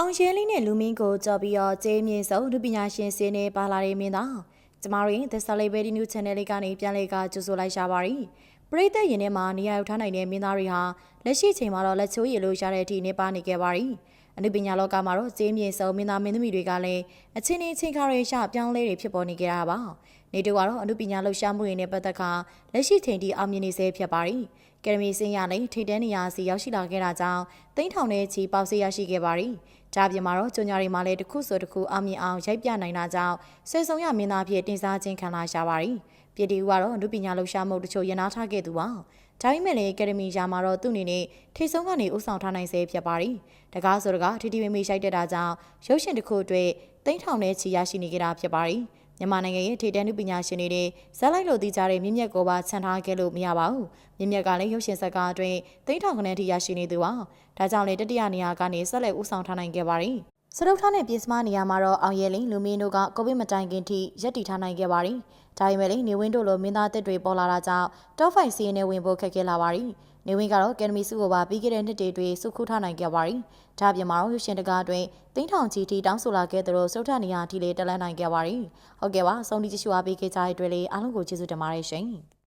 အောင်ရဲလေးနဲ့လူမင်းကိုကြော်ပြီးတော့ကျေးမြင့်စုံလူပညာရှင်စင်းနေပါလာတဲ့မင်းသားကျမတို့ရဲ့ The Celebrity News Channel လေးကနေပြန်လည်ကကြိုဆိုလိုက်ရှာပါရီပရိသတ်ရင်ထဲမှာနေရာယူထားနိုင်တဲ့မင်းသားတွေဟာလက်ရှိချိန်မှာတော့လက်ချိုးရည်လို့ရတဲ့အထိနေပါနေခဲ့ပါရီအနုပညာလောကမှာတော့ကျေးမြင့်စုံမင်းသားမင်းသမီးတွေကလည်းအချင်းချင်းချင်းခါရရှပြောင်းလဲတွေဖြစ်ပေါ်နေကြတာပါနေတူကတော့အနုပညာလှူရှားမှုတွေနဲ့ပတ်သက်ခါလက်ရှိချိန်ထိအောင်မြင်နေဆဲဖြစ်ပါရီကယ်ဒမီစင်ရလည်းထိတန်းနေရာစီရောက်ရှိလာခဲ့တာကြောင့်တိန်းထောင်တဲ့ချီပေါက်စေရရှိခဲ့ပါရီဒါပြင်မှာတော့ကျွညာတွေမှာလည်းတစ်ခုဆိုတစ်ခုအောင်မြင်အောင်ရိုက်ပြနိုင်တာကြောင့်ဆွေဆောင်ရမင်းသားဖြစ်တင်စားခြင်းခံလာရှာပါရီပြည်တီဦးကတော့အနုပညာလှူရှားမှုတချို့ရနာထားခဲ့သူပါဒါပေမဲ့လည်းအကယ်ဒမီယာမှာတော့သူ့အနေနဲ့ထိဆုံးကနေဥဆောင်ထားနိုင်စေဖြစ်ပါရီတကားဆိုတကားထီတီမေမေရှိုက်တက်တာကြောင့်ရုပ်ရှင်တစ်ခုအတွက်တိန်းထောင်တဲ့ချီရရှိနေကြတာဖြစ်ပါရီ မြန်မာနိုင်ငံရဲ့ထိတန်းနုပညာရှင်တွေနဲ့ဇက်လိုက်လို့သိကြတဲ့မြင့်မြတ်ကိုပါခြံထားခဲ့လို့မရပါဘူးမြင့်မြတ်ကလည်းရုပ်ရှင်ဇက်ကားအတွင်းသိန်းထောင်ခန်းထိရရှိနေသူပါဒါကြောင့်လည်းတတိယနေရာကနေဆက်လက်ဦးဆောင်ထားနိုင်ခဲ့ပါရီ စရုပ်ထားတဲ့ပြင်စမနေရာမှာတော့အောင်ရဲလင်းလူမင်းတို့ကကိုဗစ်မတိုင်ခင်ထိရက်တည်ထားနိုင်ခဲ့ပါရီဒါပေမဲ့လည်းနေဝင်းတို့လိုမင်းသားတစ်တွေပေါ်လာတာကြောင့် top 5စီးရင်နဲ့ဝင်ဖို့ခက်ခဲလာပါရီနေဝင်းကတော့ကယ်ဒမီစုကိုပါပြီးခဲ့တဲ့နှစ်တွေတွင်စုခုထားနိုင်ခဲ့ပါရီဒါပြင်မှာတော့ရုပ်ရှင်တကားအတွင်းတင်းထောင်ကြီးတီတောင်းဆိုလာခဲ့သလိုစုထနေရာအထိလေးတက်လန်းနိုင်ခဲ့ပါရီဟုတ်ကဲ့ပါဆုံးဒီကြည့်ရှုအားပေးခဲ့ကြတဲ့အတွက်လည်းအားလုံးကိုကျေးဇူးတင်ပါတယ်ရှင်